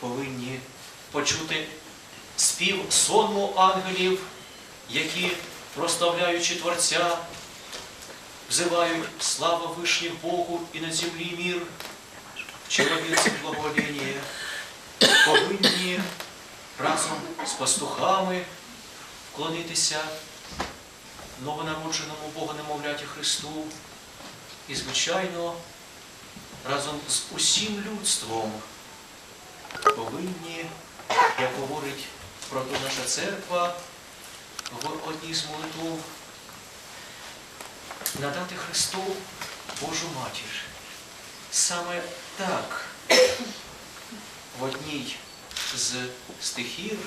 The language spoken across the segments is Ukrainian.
повинні почути спів сонму ангелів, які, прославляючи Творця, взивають слава вишніх Богу і на землі мір, чоловіці благовоління, повинні разом з пастухами вклонитися новонародженому Бога немовляті Христу. І, звичайно, разом з усім людством повинні, як говорить про то наша церква в одній з молитв, надати Христу Божу Матір. Саме так в одній з стихів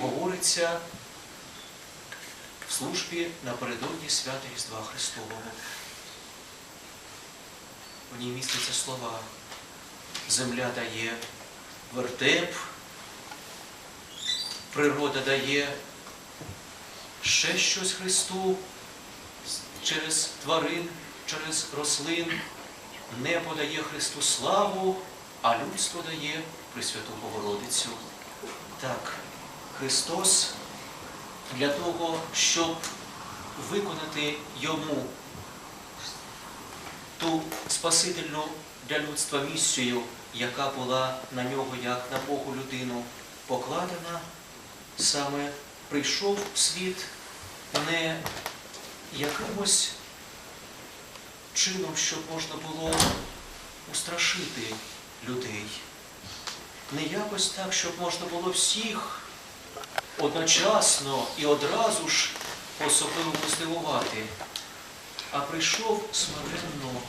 говориться в службі напередодні свята Різдва Христового. В ній містяться слова. Земля дає вертеп, природа дає ще щось Христу через тварин, через рослин. Небо дає Христу славу, а людство дає Пресвяту Богородицю. Так, Христос для того, щоб виконати йому ту спасительну для людства місію, яка була на нього, як на Богу людину, покладена, саме прийшов в світ не якимось чином, щоб можна було устрашити людей. Не якось так, щоб можна було всіх одночасно і одразу ж особливо здивувати, а прийшов смиренно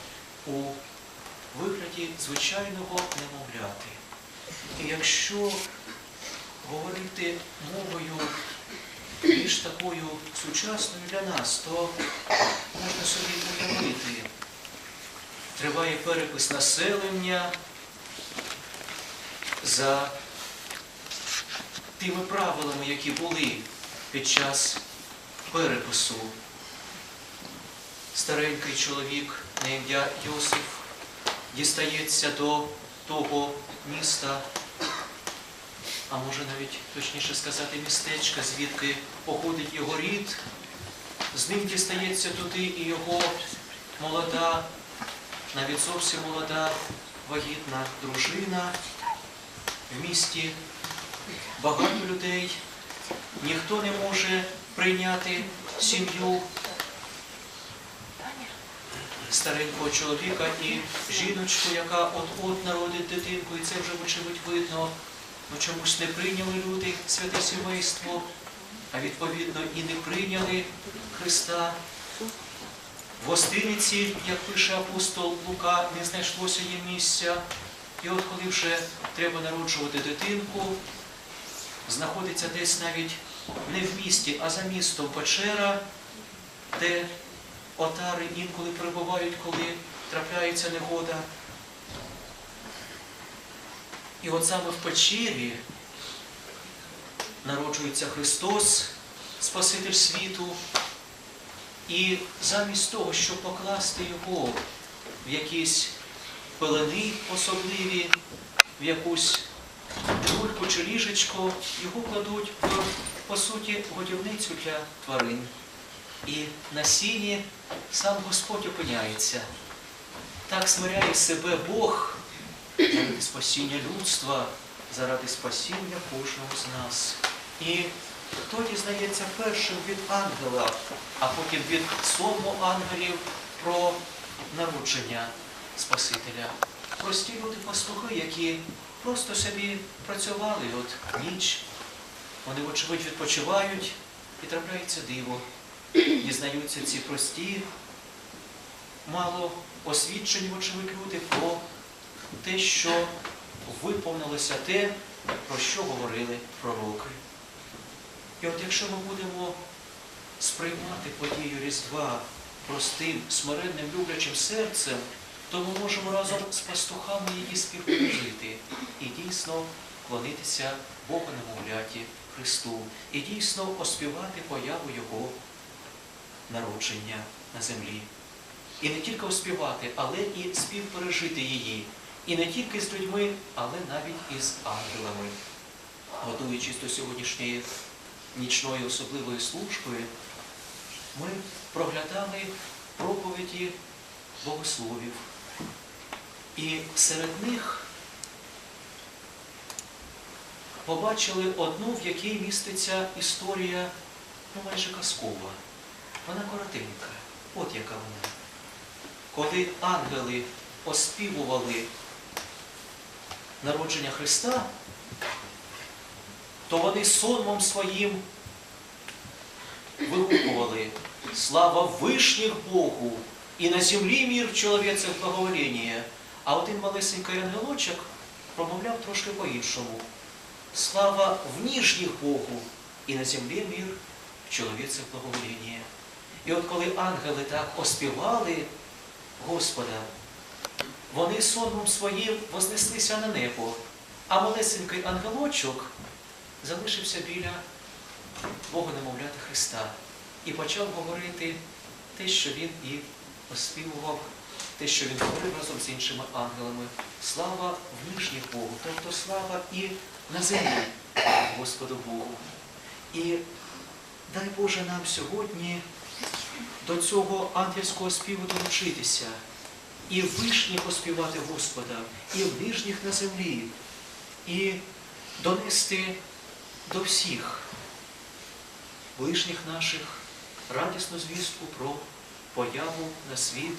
звичайного немовляти. І якщо говорити мовою більш такою сучасною для нас, то можна собі уявити. Триває перепис населення за тими правилами, які були під час перепису. Старенький чоловік на ім'я Йосиф дістається до того міста, а може навіть точніше сказати містечка, звідки походить його рід. З ним дістається туди і його молода, навіть зовсім молода вагітна дружина. В місті багато людей, ніхто не може прийняти сім'ю старенького чоловіка і жіночку, яка от-от народить дитинку, і це вже, вочевидь, видно, ну чомусь не прийняли люди святе сімейство, а відповідно і не прийняли Христа. В гостиниці, як пише апостол Лука, не знайшлося їм місця. І от коли вже треба народжувати дитинку, знаходиться десь навіть не в місті, а за містом печера, де отари інколи перебувають, коли трапляється негода. І от саме в печері народжується Христос, Спаситель світу, і замість того, щоб покласти його в якісь пелени особливі, в якусь люльку чи ліжечко, його кладуть в, по суті, годівницю для тварин. І на сам Господь опиняється. Так смиряє себе Бог заради спасіння людства, заради спасіння кожного з нас. І хто дізнається першим від ангела, а потім від сому ангелів про народження Спасителя. Прості люди пастухи, які просто собі працювали от ніч. Вони, вочевидь, відпочивають і трапляється диво. Дізнаються ці прості, мало освічені, вочевидь, люди про те, що виповнилося те, про що говорили пророки. І от якщо ми будемо сприймати подію Різдва простим, смиренним, люблячим серцем, то ми можемо разом з пастухами її співпережити і дійсно вклонитися Богу немовляті Христу, і дійсно оспівати появу Його народження на землі. І не тільки оспівати, але і співпережити її. І не тільки з людьми, але навіть із ангелами. Готуючись до сьогоднішньої нічної особливої служби, ми проглядали проповіді богословів. І серед них побачили одну, в якій міститься історія, ну майже казкова. Вона коротенька. От яка вона. Коли ангели оспівували народження Христа, то вони сонмом своїм вигукували Слава вишніх Богу! І на землі мір чоловіце благовоління. А один малесенький ангелочок промовляв трошки по-іншому. Слава в ніжніх Богу, і на землі мір чоловіце благовоління. І от коли ангели так оспівали Господа, вони сонмом своїм вознеслися на небо, а малесенький ангелочок залишився біля Бога немовляти Христа і почав говорити те, що він і оспівував, те, що він говорив разом з іншими ангелами. Слава в ніжніх Богу, тобто слава і на землі Господу Богу. І дай Боже нам сьогодні до цього ангельського співу долучитися, і вишніх оспівати Господа, і в нижніх на землі, і донести до всіх ближніх наших радісну звістку про появу на світ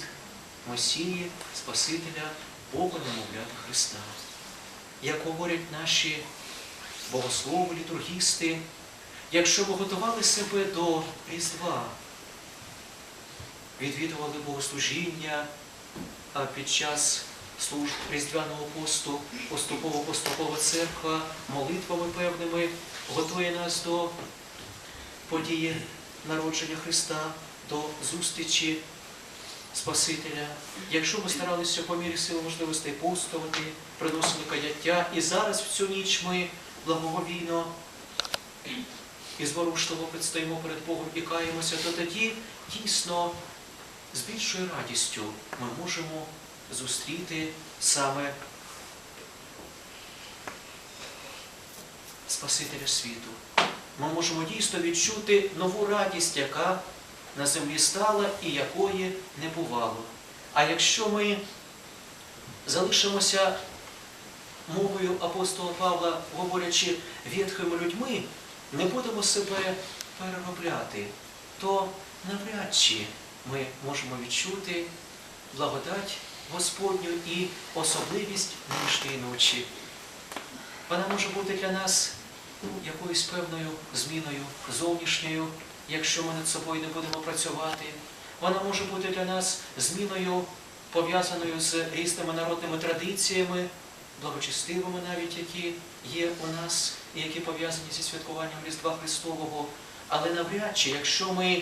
Месії, Спасителя, Бога немовлята Христа. Як говорять наші богослови, літургісти, якщо ви готували себе до Різдва, відвідували богослужіння, під час служб Різдвяного посту поступово-поступова церква молитвами певними готує нас до події народження Христа, до зустрічі Спасителя. Якщо ми старалися по мірі сил можливостей постувати, приносили каяття, і зараз в цю ніч ми благоговійно і зворушливо предстоїмо перед Богом і каємося, то тоді дійсно з більшою радістю ми можемо зустріти саме Спасителя світу. Ми можемо дійсно відчути нову радість, яка на землі стала і якої не бувало. А якщо ми залишимося мовою апостола Павла, говорячи ветхими людьми, не будемо себе переробляти, то навряд чи ми можемо відчути благодать Господню і особливість нинішньої ночі. Вона може бути для нас якоюсь певною зміною зовнішньою, якщо ми над собою не будемо працювати. Вона може бути для нас зміною, пов'язаною з різними народними традиціями, благочестивими навіть, які є у нас і які пов'язані зі святкуванням Різдва Христового. Але навряд чи, якщо ми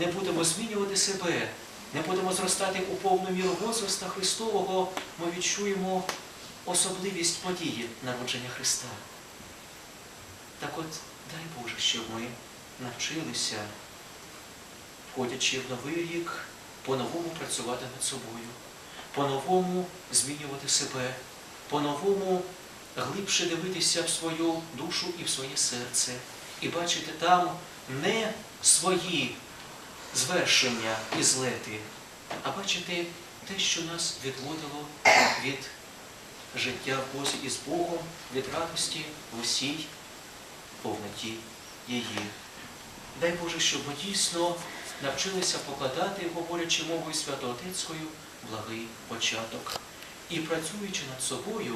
не будемо змінювати себе, не будемо зростати у повну міру возраста Христового, ми відчуємо особливість події народження Христа. Так от, дай Боже, щоб ми навчилися, входячи в новий рік, по-новому працювати над собою, по-новому змінювати себе, по-новому глибше дивитися в свою душу і в своє серце, і бачити там не свої звершення і злети, а бачити те, що нас відводило від життя в Бозі і з Богом, від радості в усій повноті її. Дай Боже, щоб ми дійсно навчилися покладати, говорячи мовою святоотецькою, благий початок. І працюючи над собою,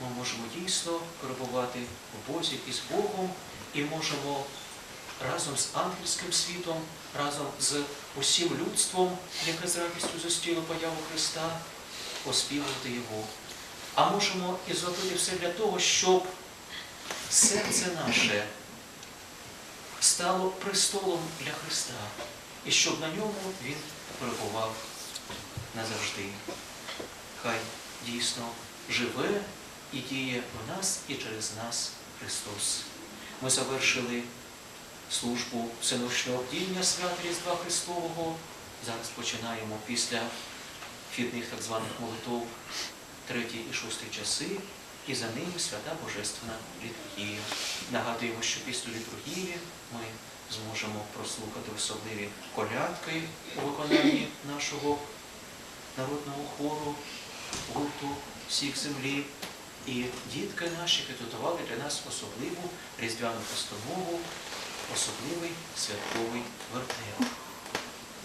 ми можемо дійсно перебувати в Бозі і з Богом, і можемо разом з ангельським світом, разом з усім людством, яке з радістю зустріло появу Христа, оспівувати Його. А можемо і зробити все для того, щоб серце наше стало престолом для Христа, і щоб на ньому Він перебував назавжди. Хай дійсно живе і діє в нас і через нас Христос. Ми завершили службу всеночного бдіння свята Різдва Христового. Зараз починаємо після вхідних так званих молитов третій і шостий часи, і за ними свята Божественна літургія. Нагадуємо, що після літургії ми зможемо прослухати особливі колядки у виконанні нашого народного хору, гурту всіх землі. І дітки наші підготували для нас особливу різдвяну постанову, особливий святковий вертеп.